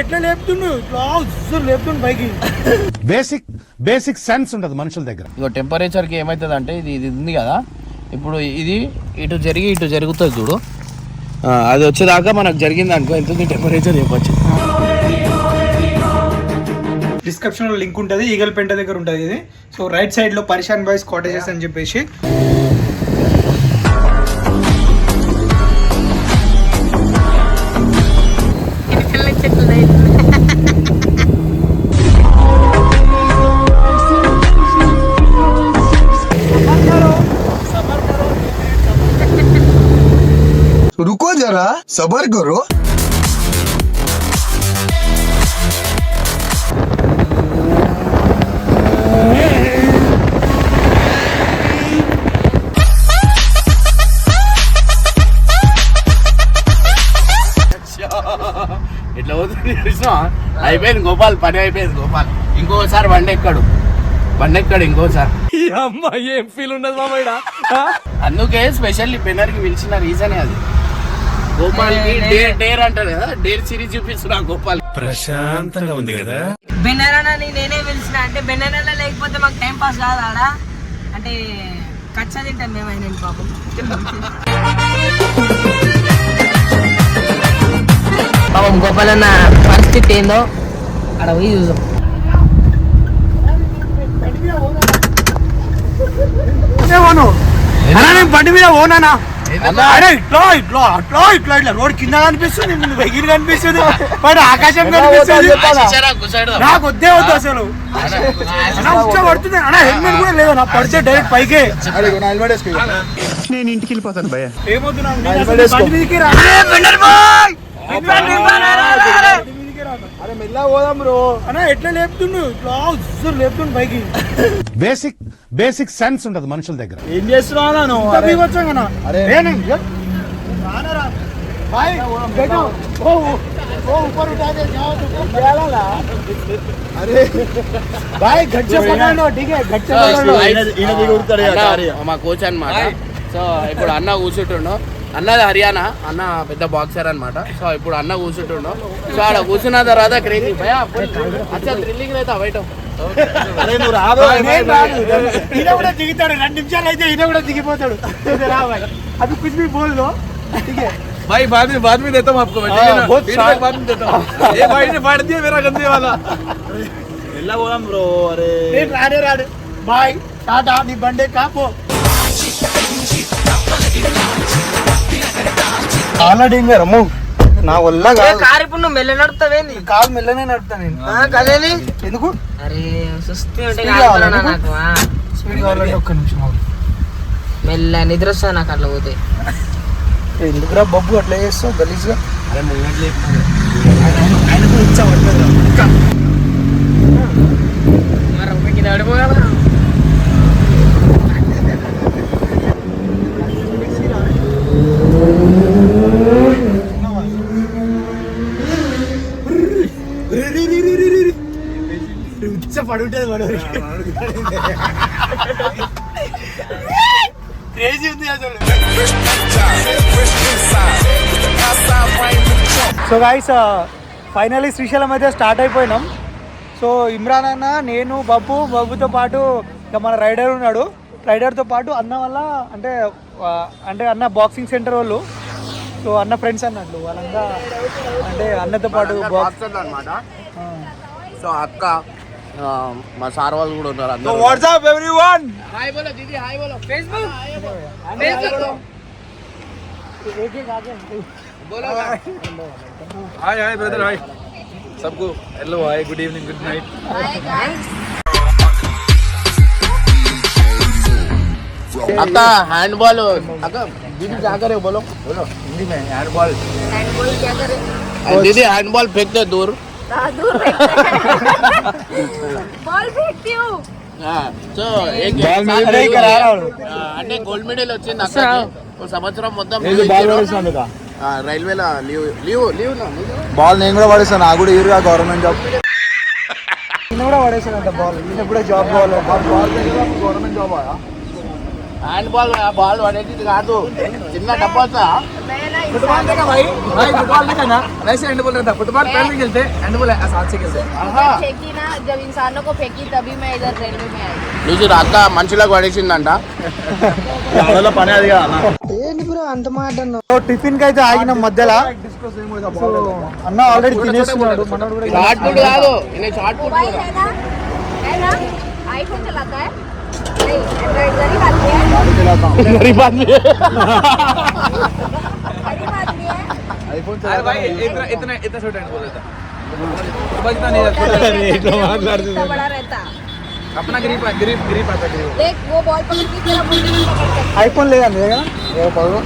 ఎట్లా లేపుతుండు? ఇట్లా లేపుతుండు పైకి. బేసిక్ బేసిక్ సెన్స్ ఉండదు మనుషుల దగ్గర. ఇగో టెంపరేచర్కి ఏమవుతుంది అంటే ఇది ఇది ఉంది కదా. ఇప్పుడు ఇది ఇటు జరిగి ఇటు జరుగుతుంది చూడు. ఆ, అది వచ్చేదాకా మనకు జరిగింది అనుకో ఎంత టెంపరేచర్ చెప్పొచ్చు. డిస్క్రిప్షన్లో లింక్ ఉంటుంది ఈగల్ పెంట దగ్గర ఉంటుంది ఇది. సో రైట్ సైడ్లో పరిశాన్ బాయ్స్ కాటేజెస్ అని చెప్పేసి. సబర్ గురు. ఇట్లా వదిలి అయిపోయింది గోపాల్ పని అయిపోయింది గోపాల్. ఇంకోసారి బండి ఎక్కడు? బండి ఎక్కడు ఇంకోసారి? అమ్మాయి ఏం ఫీల్ ఉండదు అందుకే స్పెషల్లీ పెన్నర్కి పిలిచిన రీజనే అది. గోపాల్ డేర్ డేర్ అంటారు కదా డేర్ సిరీస్ చూపిస్తున్నా గోపాల్. బెన్నరాని నేనే పిలిచిన. అంటే బెన్నరాల లేకపోతే మాకు టైం పాస్ కాదు ఆడ. అంటే కచ్చ తింటాం మేము ఆయన పాపం. పాపం గోపాల్ అన్న పరిస్థితి ఏందో ఆడ పోయి నేను బండి మీద ఓనానా అరే ఇట్లా ఇట్లా అట్లా ఇట్లా ఇట్లా రోడ్ కింద కనిపిస్తుంది ముందు ఎగిరి కనిపిస్తుంది వాడు ఆకాశం కనిపిస్తుంది. నాకు వద్దే వద్దు అసలు. పడుతుంది. అన్నా హెల్మెట్ కూడా లేదు నా పడితే డైరెక్ట్ పైకే. నేను ఇంటికి వెళ్ళిపోతాను భయ ఏమొద్దు నాకు నేను అసలు బండి మీదకి రా. అరే, బెండర్ బాయ్! బండి మీదకి రా. అరే మెల్ల పోదాం బ్రో అన్నా ఎట్లా లేపుతుండు ఇట్లా జుర్రు లేపుతుండు పైకి బేసిక్ బేసిక్ సెన్స్ ఉండదు మనుషుల దగ్గర ఏం చేస్తున్నావు వచ్చాను అరే भाई देखो वो वो ऊपर उठा दे जाओ तो क्या ला अरे भाई घट से पकड़ो ठीक है घट से पकड़ो అన్న, మా కోచ్ అన్నమాట సో ఇప్పుడు అన్న కూర్చుంటుండు అన్నది హర్యానా అన్న పెద్ద బాక్సర్ అన్నమాట సో ఇప్పుడు అన్న కూర్చుంటుండు సో ఆడ కూర్చున్న తర్వాత క్రేజీ భయ అచ్చా థ్రిల్లింగ్ అయితే బయట అరే నువ్వు రాదు నేను రాను ఈయన కూడా దిగుతాడు రెండు నిమిషాలు అయితే ఈయన కూడా దిగిపోతాడు రా भाई अभी कुछ भी बोल दो ठीक है भाई बाद में बाद में देता हूँ आपको मैं ठीक है हाँ, ना बहुत फीडबैक शान- बाद में देता हूँ ये भाई ने फाड़ दिया मेरा गंदे वाला నేను రాడే రాడు బాయ్ టాటా నీ బండే కాపో చాలా డేంజర్ అమ్మో నా వల్ల కారు ఇప్పుడు నువ్వు మెల్ల నడుపుతావేంది కాలు మెల్లనే నడుపుతా నేను. ఆ, కదేని ఎందుకు? అరే సుస్థి ఉంటే నాకు? ఆ. స్పీడ్ కావాలంటే ఒక్క నిమిషం. మెల్ల నిద్ర వస్తుంది నాకు అట్లా పోతే. ఎందుకురా బొబ్బు అట్లా చేస్తావు గలీజ్గా? అరే ముంగట్లే ఆయన కూడా ఇచ్చా పట్టలేదురా. మరి ఒకరికి నడిపోగలరా పడుంటది వాడు క్రేజీ ఉంది అసలు. సో గాయస్ ఫైనలీ శ్రీశైలం అయితే స్టార్ట్ అయిపోయినాం. సో ఇమ్రాన్ అన్న నేను బబ్బు బబ్బుతో పాటు ఇంకా మన రైడర్ ఉన్నాడు. రైడర్తో పాటు అన్న వల్ల అంటే అంటే అన్న బాక్సింగ్ సెంటర్ వాళ్ళు. సో అన్న ఫ్రెండ్స్ అన్నట్లు వాళ్ళంతా అంటే అన్నతో పాటు బాక్స్ అన్నమాట. సో అక్క మా సార్ వాళ్ళు కూడా ఉన్నారు అందరూ వాట్సాప్ ఎవ్రీవన్ హాయ్ బోలో దీది హాయ్ బోలో ఫేస్బుక్ బోలో हाय हाय ब्रदर हाय सबको hello hi good evening good night अक्का हैंड बॉल अक्का दीदी क्या करे बोलो बोलो हिंदी में हैंड बॉल दीदी हैंड बॉल फेंक दे दूर बॉल फेंकती हूँ సో ఏక్ అరే ఇక్కడ రారా వాడు. అంటే గోల్డ్ మెడల్ వచ్చింది అక్కకి ఒక సంవత్సరం మొత్తం బాల్ లీవ్ పడేస్తాను ఇచ్చారు. ఆ, రైల్వేలో లీవ్ లీవ్ లీవ్ నా నీకు? బాల్ నేను కూడా పడేస్తాను నాకు కూడా ఇరుగా గవర్నమెంట్ జాబ్ నేను కూడా పడేసానంట బాల్ నేను కూడా జాబ్ కావాలి గవర్నమెంట్ జాబ్ హ్యాండ్ బాల్ ఆ బాల్ పడేది కాదు చిన్న డబ్బా వస్తా वैसे हैंडबॉल रहता फुटबॉल पैर में खेलते हैंडबॉल हाथ से खेलते ఆహా. फेंकी ना जब इंसानों को फेंकी तभी मैं इधर रेलवे में आई చూసి అక్క మనుషులకు పడేసిందంట పని అది టిఫిన్ కి అయితే ఆగిన మధ్యలో సో, అన్న ఆల్రెడీ తినేస్తున్నాడు మనోడు కూడా షార్ట్ పుట్ కాదు నేను షార్ట్ आईफोन चलाता है। नहीं है। है। है। भाई इतना इतना इतना बोल देता अपना ग्रीप ग्रीप ग्रीप आता है देख वो बॉल पकड़ के आईफोन ले जाने ये पकड़ो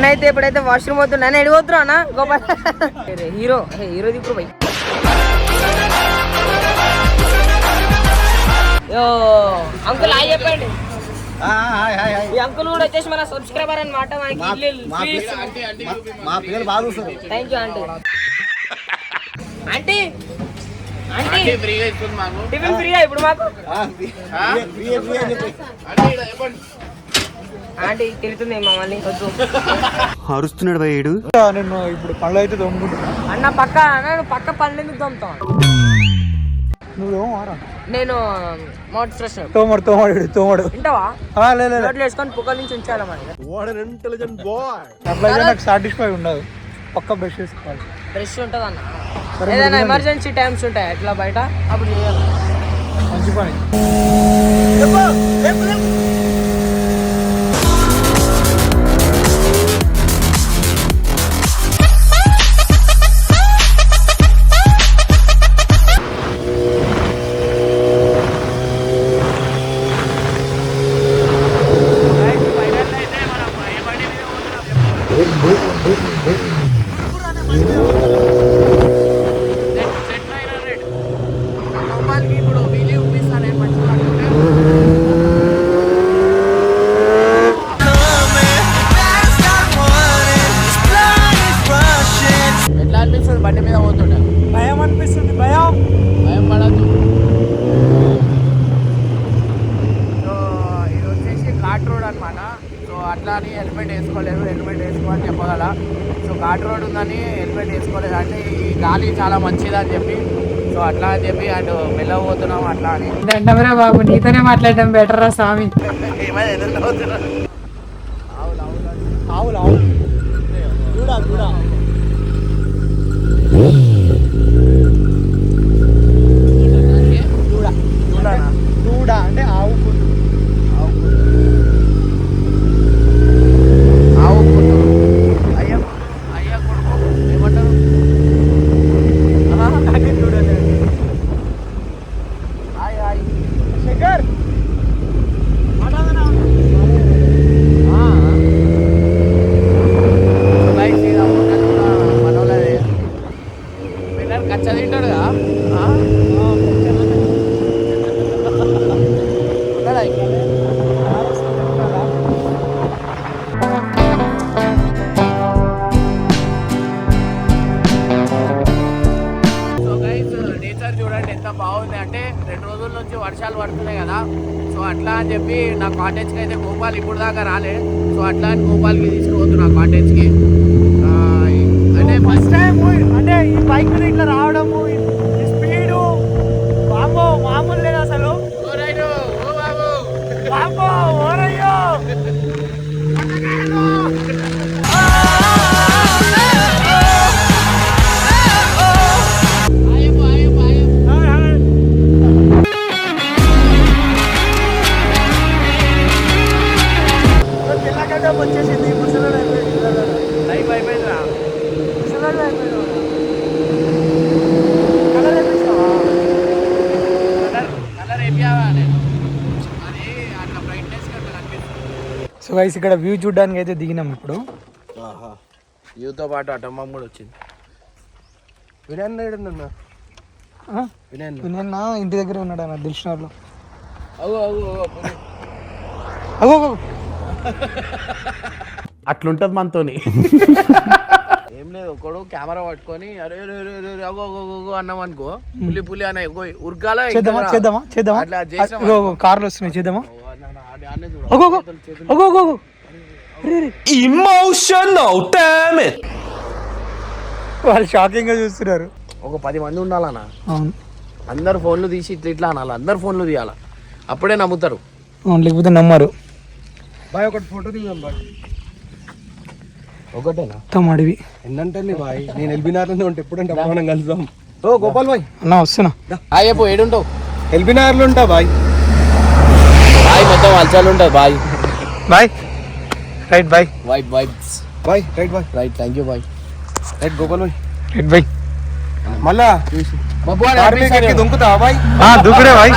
అన్న అయితే ఎప్పుడైతే వాష్రూమ్ పోతున్నా నేను ఎడిపోతున్నా అన్న? గోపాల్ హీరో. హీరో ఇప్పుడు పోయి. యో అంకుల్ హాయ్ చెప్పండి. ఈ అంకుల్ కూడా వచ్చేసి మన సబ్స్క్రైబర్ అన్నమాట మా పిల్లలు బాగా చూస్తారు. Thank you aunty aunty aunty ఫ్రీగా ఇస్తుంది మాకు. టిఫిన్ ఫ్రీగా ఇప్పుడు మాకు ఆ? అంటే ఈడ చెప్పండి. ఆంటీ తిరుగుతుంది మమ్మల్ని వద్దు అరుస్తున్నాడు భయ్యుడు నేను ఇప్పుడు పనులు అయితే అన్న పక్క అన్న పక్క పనులు ఎందుకు తోముతావు నువ్వు తోమారా నేను మౌట్ ఫ్రెష్ తోమడు తోమడు తోమడు. వింటావా? వేసుకొని పుక్కల నుంచి ఉంచాలి మరి. అట్లయితే నాకు సాటిస్ఫై ఉండదు. పక్క బ్రష్ చేసుకోవాలి ఫ్రెష్ ఉంటుంది అన్న ఏదైనా మీరు ఎమర్జెన్సీ టైమ్స్ ఉంటాయి? ఎట్లా బయట? అప్పుడు చేయాలి. మంచి పని. ఘాట్ రోడ్ అనమాట సో అట్లా అని హెల్మెట్ వేసుకోలేదు హెల్మెట్ వేసుకో అని చెప్పగల. సో ఘాట్ రోడ్ ఉందని హెల్మెట్ వేసుకోలేదు. అంటే ఈ గాలి చాలా మంచిది అని చెప్పి. సో అట్లా అని చెప్పి అటు వెళ్ళబోతున్నాం అట్లా అని. దండమరా బాబు నీతోనే మాట్లాడడం బెటర్ రా స్వామి. ఏమైనా ఎదురు నవ్వుతున్నా? ఆవులు ఆవులు చూడా చూడా. చూడా చూడనా? చూడా అంటే. ఆవు వర్షాలు పడుతున్నాయి కదా. సో అట్లా అని చెప్పి నా కాటేజ్కి అయితే గోపాల్ ఇప్పుడు దాకా రాలే. సో అట్లా అని గోపాల్కి తీసుకుపోతున్నా కాటేజ్కి ఆ, అంటే ఫస్ట్ టైం అంటే ఈ బైక్ మీద ఇట్లా రావడము గైస్ ఇక్కడ వ్యూ చూడడానికి అయితే దిగినాం ఇప్పుడు. యూతో పాటు అటమ్మ కూడా వచ్చింది. వినన్నాడు ఆ? వినయన్న ఇంటి దగ్గర ఉన్నాడు అన్న దిల్షనర్లో అగో అగో అగో, పులి. అగో అగో. అట్లుంటది మనతోని. ఏం లేదు ఒకడు కెమెరా పట్టుకొని అరే అగో అగో అగో, అగో అన్నాం అనుకో. పులి పులి అనే ఉరకాల చేద్దామా చేద్దామా చేద్దామా? కార్లు వస్తున్నాయి చేద్దామా? అన్నే చూడు అగో అగో అగో. అగో అగో ఇమోషనల్ డామేజ్ వాళ్ళు షాకింగ్గా చూస్తున్నారు. ఒక పది మంది ఉండాలన్నా అవును. అందరు ఫోన్లు తీసి ఇట్లా ఇట్లా అనాలి? అందరు ఫోన్లు తీయాలి? అప్పుడే నమ్ముతారు. అవును లేకపోతే నమ్మరు. బాయ్ ఒకటి ఫోటో దిగాం బాయ్. ఒకటేనా? మొత్తం అడవి. ఏంటంటే బాయ్? నేను ఎల్బీనార్లోనే ఉంటే ఎప్పుడంటే అప్పుడు మనం కలుద్దాం. ఓ గోపాల్ బాయ్. అన్న వస్తున్నా. హాయ్ చెప్పు ఏడుంటావు? ఎల్బీనార్లో ఉంటా బాయ్. మొత్తం అలచాలు ఉంటుంది bhai. Bhai. Right bhai. Vibe vibes bhai right bhai. Right thank you bhai. Right Gopal bhai. Right bhai. మళ్ళా? దుంకుతావా బాయ్. దూకుడే బాయ్.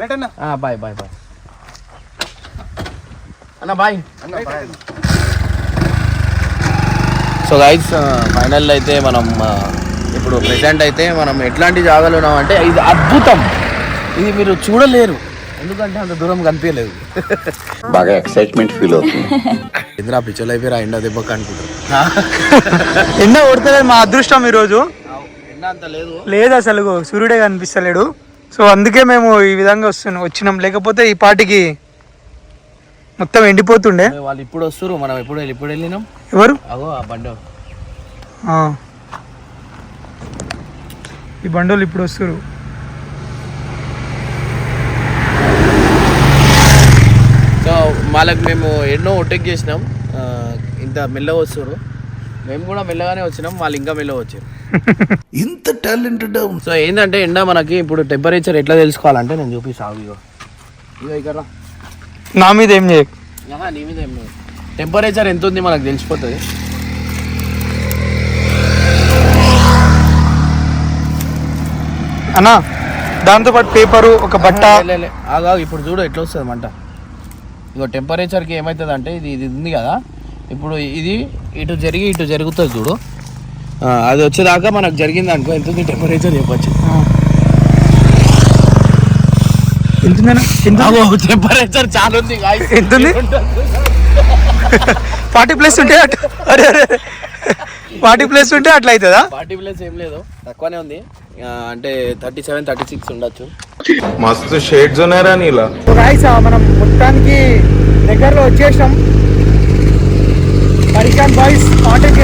రైట్ అన్న. Bye bye bye. అన్న బాయ్. సో గైస్ ఫైనల్ అయితే మనం ఇప్పుడు ప్రెసెంట్ అయితే మనం ఎట్లాంటి జాగాలో ఉన్నాం అంటే ఇది అద్భుతం. ఇది మీరు చూడలేరు. ఎందుకంటే అంత దూరం కనిపించలేదు. బాగా ఎక్సైట్మెంట్ ఫీల్ అవుతుంది. ఇంద్రా పిచ్చర్ అయిపోయి ఎండ దెబ్బకి అనుకుంటారు ఎండ కొడతలేదు మా అదృష్టం ఈరోజు. లేదు. లేదు అసలు సూర్యుడే కనిపిస్తలేడు. సో అందుకే మేము ఈ విధంగా వస్తున్నాం వచ్చినాం. లేకపోతే ఈ పాటికి మొత్తం ఎండిపోతుండే. వాళ్ళు ఇప్పుడు వస్తారు మనం ఎప్పుడు వెళ్ళి- ఇప్పుడు వెళ్ళినాం. ఎవరు? అగో ఆ బండి ఆ. ఈ బండోళ్ళు ఇప్పుడు వస్తారు సో వాళ్ళకి మేము ఎన్నో ఒట్టెక్ చేసినాం. ఇంత మెల్లగా వస్తారు మేము కూడా మెల్లగానే వచ్చినాం. వాళ్ళు ఇంకా మెల్లగా వచ్చారు. ఇంత టాలెంటెడ్ సో ఏంటంటే ఎండ మనకి ఇప్పుడు టెంపరేచర్ ఎట్లా తెలుసుకోవాలంటే నేను చూపిస్తాను ఇగో. ఇగో ఇక్కడ నా మీద ఏం ఆహా, నీ మీద ఏం లేదు టెంపరేచర్ ఎంత ఉంది మనకు తెలిసిపోతుంది. అన్నా దాంతోపాటు పేపరు ఒక బట్ట. ఆగు, ఇప్పుడు చూడు ఎట్లా వస్తుంది మంట. ఇగో టెంపరేచర్కి ఏమవుతుంది అంటే ఇది ఇది ఉంది కదా. ఇప్పుడు ఇది ఇటు జరిగి ఇటు జరుగుతుంది చూడు. ఆ, అది వచ్చేదాకా మనకు జరిగింది అనుకో ఎంత ఉంది టెంపరేచర్ చెప్పచ్చు టెంపరేచర్ చాలా ఉంది ఫార్టీ ప్లస్ ఉంటే అట్- అరే అరే. ఫార్టీ ప్లస్ ఉంటే అట్లా అవుతుందా ఫార్టీ ప్లస్ ఏం లేదు. తక్కువనే ఉంది. అంటే థర్టీ సెవెన్ థర్టీ సిక్స్ ఉండొచ్చు. మస్తు షేడ్స్ ఉన్నారా నీలా. రాయిసా మనం మొత్తానికి దగ్గరలో వచ్చేసాం పరిశాన్ బాయ్స్ కాంటాక్ట్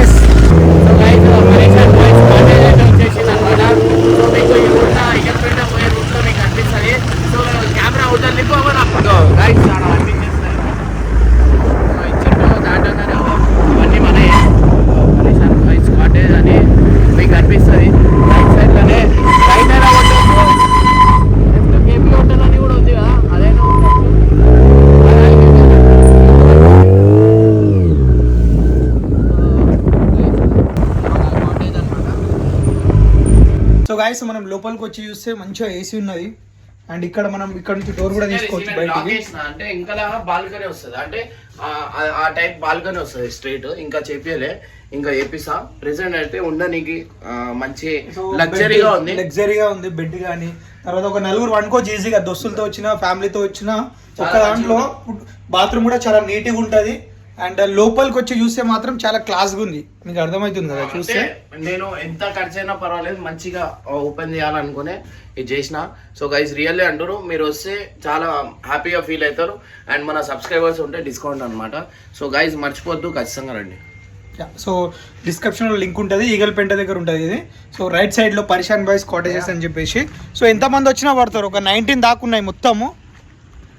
కెమెరా అవుతుంది ఇవన్నీ మనయే పరిశాన్ బాయ్స్ కాటేజ్ అని మీకు అనిపిస్తుంది రైట్ సైడ్లోనే రైట్ అయినా కొట్టచ్చు కేపీ హోటల్ అని కూడా ఉంది కదా అదైనా సో గాయస్ మనం లోపలికి వచ్చి చూస్తే మంచిగా ఏసీ ఉన్నది. అండ్ ఇక్కడ మనం ఇక్కడ నుంచి డోర్ కూడా తీసుకోవచ్చు బయటికి. అంటే ఇంకా బాల్కనీ వస్తుంది. అంటే ఆ- టైప్ బాల్కనీ వస్తుంది స్ట్రైట్ ఇంకా చెప్పలే ఇంకా ఏపిసా ప్రెసెంట్ అయితే ఉండడానికి మంచి లగ్జరీగా ఉంది. లగ్జరీగా ఉంది బెడ్ కానీ తర్వాత ఒక నలుగురు వండుకోవచ్చు ఈజీగా దోస్తులతో వచ్చిన ఫ్యామిలీతో వచ్చిన ఒక దాంట్లో బాత్రూమ్ కూడా చాలా నీట్గా ఉంటది. అండ్ లోపలికి వచ్చి చూస్తే మాత్రం చాలా క్లాస్గా ఉంది. మీకు అర్థమవుతుంది కదా చూస్తే? నేను ఎంత ఖర్చు అయినా పర్వాలేదు మంచిగా ఓపెన్ చేయాలనుకునే ఇది చేసిన. సో గైస్ రియల్లీ అంటారు మీరు వస్తే చాలా హ్యాపీగా ఫీల్ అవుతారు. అండ్ మన సబ్స్క్రైబర్స్ ఉంటే డిస్కౌంట్ అన్నమాట. సో గైస్ మర్చిపోద్దు ఖచ్చితంగా రండి. సో డిస్క్రిప్షన్లో లింక్ ఉంటుంది ఈగల్ పెంట దగ్గర ఉంటుంది ఇది. సో రైట్ సైడ్లో పరిశాన్ బాయ్స్ కాటేజెస్ అని చెప్పేసి. సో ఎంతమంది వచ్చినా పడతారు ఒక నైన్టీన్ దాకా ఉన్నాయి మొత్తము.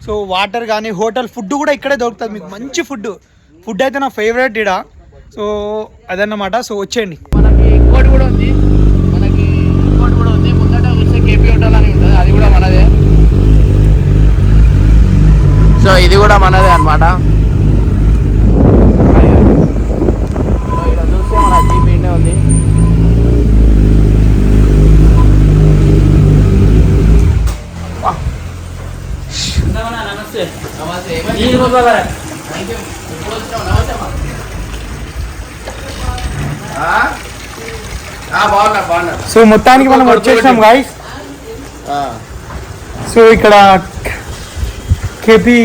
సో వాటర్ కానీ హోటల్ ఫుడ్ కూడా ఇక్కడే దొరుకుతుంది మీకు మంచి ఫుడ్ ఫుడ్ అయితే నా ఫేవరెట్ ఇడ. సో అదన్నమాట. సో వచ్చేయండి. మనకి ఇంకోటి కూడా ఉంది. మనకి ఇంకోటి కూడా ఉంది. ముందట చూస్తే కేపీ హోటల్ అని ఉంటుంది. అది కూడా మనదే. సో ఇది కూడా మనదే అనమాట నమస్తే. నమస్తే సో మొత్తానికి మనం వచ్చేసినాం గాయస్ సో ఇక్కడ కేపీ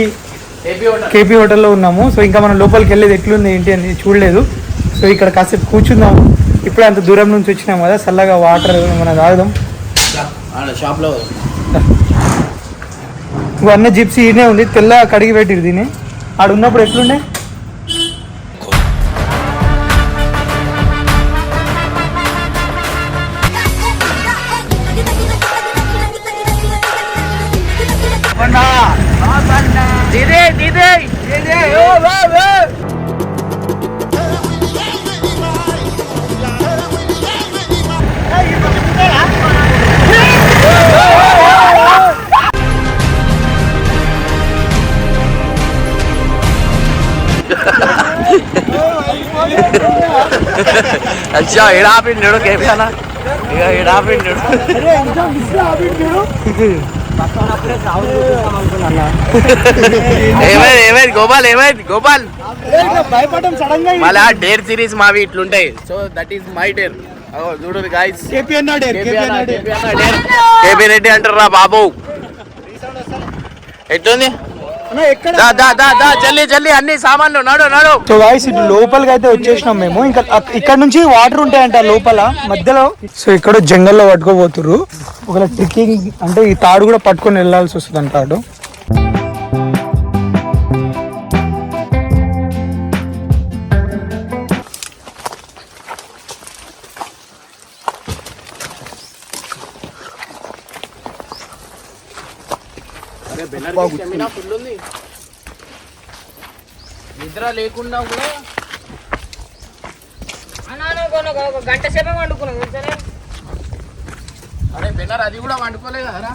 కేపీ హోటల్లో ఉన్నాము. సో ఇంకా మనం లోపలికి వెళ్ళేది ఎట్లుంది ఏంటి అని చూడలేదు. సో ఇక్కడ కాసేపు కూర్చుందాం. ఇప్పుడే అంత దూరం నుంచి వచ్చినాం కదా చల్లగా వాటర్ మనం తాగుదాం. షాప్లో. ఇంకో అన్న జిప్సీ ఈడనే ఉంది తెల్ల కడిగి పెట్టిరు దీన్ని. ఆడ ఉన్నప్పుడు ఎట్లుండే? అచ్చా ఇడా పిండు కేపానా ఇక ఇడా పిండు ఏమైంది ఏమైంది గోపాల్ ఏమైంది గోపాల్ భయపడడం సడన్గా మళ్ళా డేర్ సిరీస్ మావి ఇట్లుంటాయి so that is my dare చూడు గాయస్ కేపీ అన్నాడు కేపీ రెడ్డి అంటారా బాబు ఎట్లుంది జల్లి జల్లి అన్ని సామాన్లు నడు నడు. సో గాయస్ ఇటు లోపలికి అయితే వచ్చేసినాం మేము. ఇంకా ఇక్కడ నుంచి వాటర్ ఉంటాయంట లోపల మధ్యలో. సో ఇక్కడ జంగల్లో పట్టుకోబోతుర్రు. ఒకవేళ ట్రిక్కింగ్ అంటే ఈ తాడు కూడా పట్టుకొని వెళ్ళాల్సి వస్తుంది అంటాడు నిద్ర లేకుండా కూడా అన్నా నువ్వు కొను, ఒక గంట సేపే వండుకున్నావు తెలుసా నేను? అరే బెన్నర్ అది కూడా వండుకోలేదు కదరా.